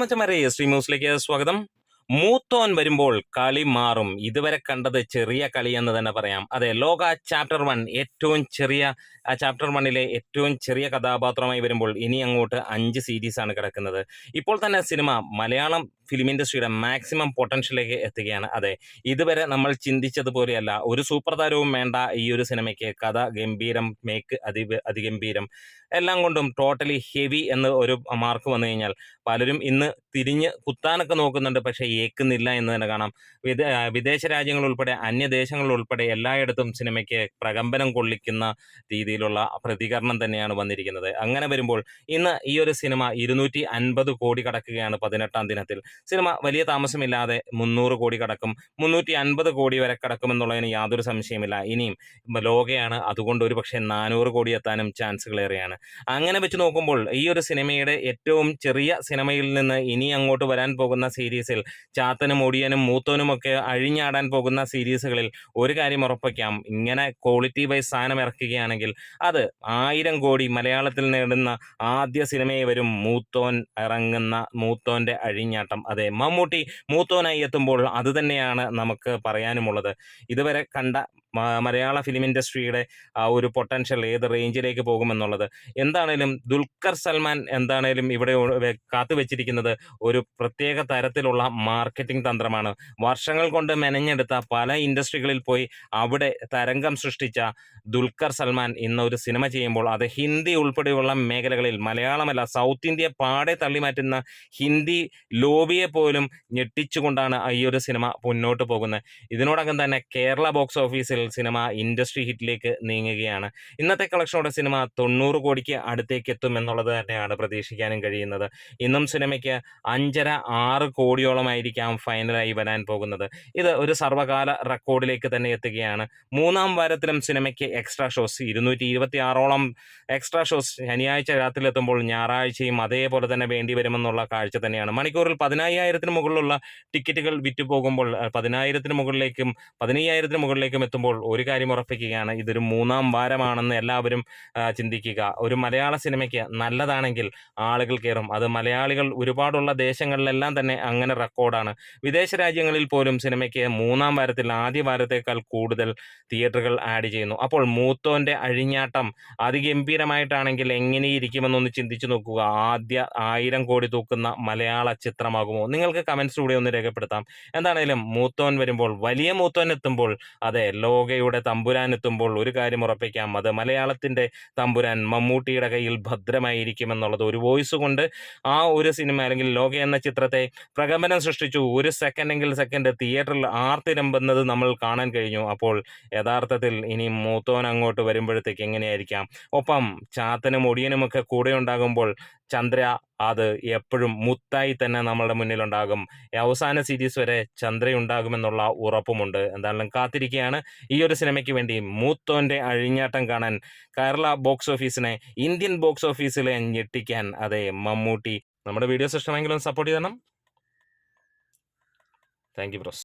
മച്ചമാരെ ശ്രീ ന്യൂസിലേക്ക് സ്വാഗതം. മൂത്തോൻ വരുമ്പോൾ കളി മാറും. ഇതുവരെ കണ്ടത് ചെറിയ കളി എന്ന് തന്നെ പറയാം. അതെ ലോക ചാപ്റ്റർ വൺ ഏറ്റവും ചെറിയ ചാപ്റ്റർ വണ്ണിലെ ഏറ്റവും ചെറിയ കഥാപാത്രമായി വരുമ്പോൾ ഇനി അങ്ങോട്ട് അഞ്ച് സീരീസ് ആണ് കിടക്കുന്നത്. ഇപ്പോൾ തന്നെ സിനിമ മലയാളം ഫിലിം ഇൻഡസ്ട്രിയുടെ മാക്സിമം പൊട്ടൻഷ്യലേക്ക് എത്തുകയാണ്. അതെ ഇതുവരെ നമ്മൾ ചിന്തിച്ചതുപോലെയല്ല. ഒരു സൂപ്പർ താരവും വേണ്ട ഈ ഒരു സിനിമയ്ക്ക്. കഥ ഗംഭീരം മേക്ക് അതി അതിഗംഭീരം. എല്ലാം കൊണ്ടും ടോട്ടലി ഹെവി എന്ന് ഒരു മാർക്ക് വന്നു കഴിഞ്ഞാൽ പലരും ഇന്ന് തിരിഞ്ഞ് കുത്താനൊക്കെ നോക്കുന്നുണ്ട്. പക്ഷേ ഏക്കുന്നില്ല എന്ന് തന്നെ കാണാം. വിദ വിദേശ രാജ്യങ്ങൾ ഉൾപ്പെടെ അന്യദേശങ്ങൾ ഉൾപ്പെടെ എല്ലായിടത്തും സിനിമയ്ക്ക് പ്രകമ്പനം കൊള്ളിക്കുന്ന രീതിയിലുള്ള പ്രതികരണം തന്നെയാണ് വന്നിരിക്കുന്നത്. അങ്ങനെ വരുമ്പോൾ ഇന്ന് ഈ ഒരു സിനിമ ഇരുന്നൂറ്റി അൻപത് കോടി കടക്കുകയാണ് പതിനെട്ടാം ദിനത്തിൽ. സിനിമ വലിയ താമസമില്ലാതെ മുന്നൂറ് കോടി കടക്കും മുന്നൂറ്റി അൻപത് കോടി വരെ കടക്കും എന്നുള്ളതിന് യാതൊരു സംശയമില്ല ഇനിയും ലോകയാണ് അതുകൊണ്ട് ഒരു പക്ഷേ നാനൂറ് കോടി എത്താനും ചാൻസുകൾ ഏറെയാണ് അങ്ങനെ വെച്ച് നോക്കുമ്പോൾ ഈ ഒരു സിനിമയുടെ ഏറ്റവും ചെറിയ സിനിമയിൽ നിന്ന് ഇനി അങ്ങോട്ട് വരാൻ പോകുന്ന സീരീസിൽ ചാത്തനും ഒടിയനും മൂത്തോനും ഒക്കെ അഴിഞ്ഞാടാൻ പോകുന്ന സീരീസുകളിൽ ഒരു കാര്യം ഉറപ്പിക്കാം. ഇങ്ങനെ ക്വാളിറ്റി വൈസ് സാധനം ഇറക്കുകയാണെങ്കിൽ അത് ആയിരം കോടി മലയാളത്തിൽ നേടുന്ന ആദ്യ സിനിമയെ വരും മൂത്തോൻ ഇറങ്ങുന്ന മൂത്തോന്റെ അഴിഞ്ഞാട്ടം. അതെ മമ്മൂട്ടി മൂത്തോനായി എത്തുമ്പോൾ അത് തന്നെയാണ് നമുക്ക് പറയാനുമുള്ളത്. ഇതുവരെ കണ്ട മലയാള ഫിലിം ഇൻഡസ്ട്രിയുടെ ആ ഒരു പൊട്ടൻഷ്യൽ ഏത് റേഞ്ചിലേക്ക് പോകുമെന്നുള്ളത്. എന്താണേലും ദുൽഖർ സൽമാൻ എന്താണേലും ഇവിടെ കാത്തു വെച്ചിരിക്കുന്നത് ഒരു പ്രത്യേക തരത്തിലുള്ള മാർക്കറ്റിംഗ് തന്ത്രമാണ്. വർഷങ്ങൾ കൊണ്ട് മെനഞ്ഞെടുത്ത പല ഇൻഡസ്ട്രികളിൽ പോയി അവിടെ തരംഗം സൃഷ്ടിച്ച ദുൽഖർ സൽമാൻ ഇന്ന് ഒരു സിനിമ ചെയ്യുമ്പോൾ അത് ഹിന്ദി ഉൾപ്പെടെയുള്ള മേഖലകളിൽ മലയാളമല്ല സൗത്ത് ഇന്ത്യ പാടെ തള്ളിമാറ്റുന്ന ഹിന്ദി ലോബിയെ പോലും ഞെട്ടിച്ചുകൊണ്ടാണ് ഈ ഒരു സിനിമ മുന്നോട്ട് പോകുന്നത്. ഇതിനോടകം തന്നെ കേരള ബോക്സ് ഓഫീസിൽ സിനിമ ഇൻഡസ്ട്രി ഹിറ്റിലേക്ക് നീങ്ങുകയാണ്. ഇന്നത്തെ കളക്ഷനോടെ സിനിമ തൊണ്ണൂറ് കോടിക്ക് അടുത്തേക്ക് എത്തും എന്നുള്ളത് തന്നെയാണ് പ്രതീക്ഷിക്കാനും കഴിയുന്നത്. ഇന്നും സിനിമയ്ക്ക് അഞ്ചര ആറ് കോടിയോളമായിരിക്കാം ഫൈനലായി വരാൻ പോകുന്നത്. ഇത് ഒരു സർവകാല റെക്കോർഡിലേക്ക് തന്നെ എത്തുകയാണ്. മൂന്നാം വാരത്തിലും സിനിമയ്ക്ക് എക്സ്ട്രാ ഷോസ് ഇരുന്നൂറ്റി ഇരുപത്തി ആറോളം എക്സ്ട്രാ ഷോസ് ശനിയാഴ്ച രാത്രിയിലെത്തുമ്പോൾ ഞായറാഴ്ചയും അതേപോലെ തന്നെ വേണ്ടി വരുമെന്നുള്ള കാഴ്ച തന്നെയാണ്. മണിക്കൂറിൽ പതിനായിരത്തിന് മുകളിലുള്ള ടിക്കറ്റുകൾ വിറ്റു പോകുമ്പോൾ അഹ് പതിനായിരത്തിന് മുകളിലേക്കും പതിനയ്യായിരത്തിന് മുകളിലേക്കും എത്തുമ്പോൾ ഒരു കാര്യം ഉറപ്പിക്കുകയാണ്. ഇതൊരു മൂന്നാം വാരമാണെന്ന് എല്ലാവരും ചിന്തിക്കുക. ഒരു മലയാള സിനിമയ്ക്ക് നല്ലതാണെങ്കിൽ ആളുകൾ കയറും. അത് മലയാളികൾ ഒരുപാടുള്ള ദേശങ്ങളിലെല്ലാം തന്നെ അങ്ങനെ റെക്കോർഡാണ്. വിദേശ രാജ്യങ്ങളിൽ പോലും സിനിമയ്ക്ക് മൂന്നാം വാരത്തിൽ ആദ്യ വാരത്തേക്കാൾ കൂടുതൽ തിയേറ്ററുകൾ ആഡ് ചെയ്യുന്നു. അപ്പോൾ മൂത്തോന്റെ അഴിഞ്ഞാട്ടം അതിഗംഭീരമായിട്ടാണെങ്കിൽ എങ്ങനെയിരിക്കുമെന്നൊന്ന് ചിന്തിച്ചു നോക്കുക. ആദ്യ ആയിരം കോടി തൂക്കുന്ന മലയാള ചിത്രമാകുമോ? നിങ്ങൾക്ക് കമൻസിലൂടെ ഒന്ന് രേഖപ്പെടുത്താം. എന്താണേലും മൂത്തോൻ വരുമ്പോൾ വലിയ മൂത്തോൻ എത്തുമ്പോൾ അതെ ലോകയുടെ തമ്പുരാൻ എത്തുമ്പോൾ ഒരു കാര്യം ഉറപ്പിക്കാം. അത് മലയാളത്തിന്റെ തമ്പുരാൻ മമ്മൂട്ടിയുടെ കയ്യിൽ ഭദ്രമായിരിക്കുമെന്നുള്ളത് ഒരു വോയിസ് കൊണ്ട് ആ ഒരു സിനിമ അല്ലെങ്കിൽ ലോക എന്ന ചിത്രത്തെ പ്രകമ്പനം സൃഷ്ടിച്ചു. ഒരു സെക്കൻഡ് സെക്കൻഡെങ്കിൽ സെക്കൻഡ് തിയേറ്ററിൽ ആർത്തിരമ്പുന്നത് നമ്മൾ കാണാൻ കഴിഞ്ഞു. അപ്പോൾ യഥാർത്ഥത്തിൽ ഇനി മൂത്തോൻ അങ്ങോട്ട് വരുമ്പോഴത്തേക്ക് എങ്ങനെയായിരിക്കാം? ഒപ്പം ചാത്തനും ഒടിയനുമൊക്കെ കൂടെ ഉണ്ടാകുമ്പോൾ ചന്ദ്ര അത് എപ്പോഴും മുത്തായി തന്നെ നമ്മളുടെ മുന്നിലുണ്ടാകും. അവസാന സീരീസ് വരെ ചന്ദ്രയുണ്ടാകുമെന്നുള്ള ഉറപ്പുമുണ്ട്. എന്തായാലും കാത്തിരിക്കുകയാണ്. ഈ ഒരു സിനിമയ്ക്ക് വേണ്ടി മൂത്തോന്റെ അഴിഞ്ഞാട്ടം കാണാൻ കേരള ബോക്സ് ഓഫീസിനെ ഇന്ത്യൻ ബോക്സ് ഓഫീസിലെ ഞെട്ടിക്കാൻ അതെ മമ്മൂട്ടി. നമ്മുടെ വീഡിയോസ് ഇഷ്ടമെങ്കിലും സപ്പോർട്ട് ചെയ്യണം. Thank you bros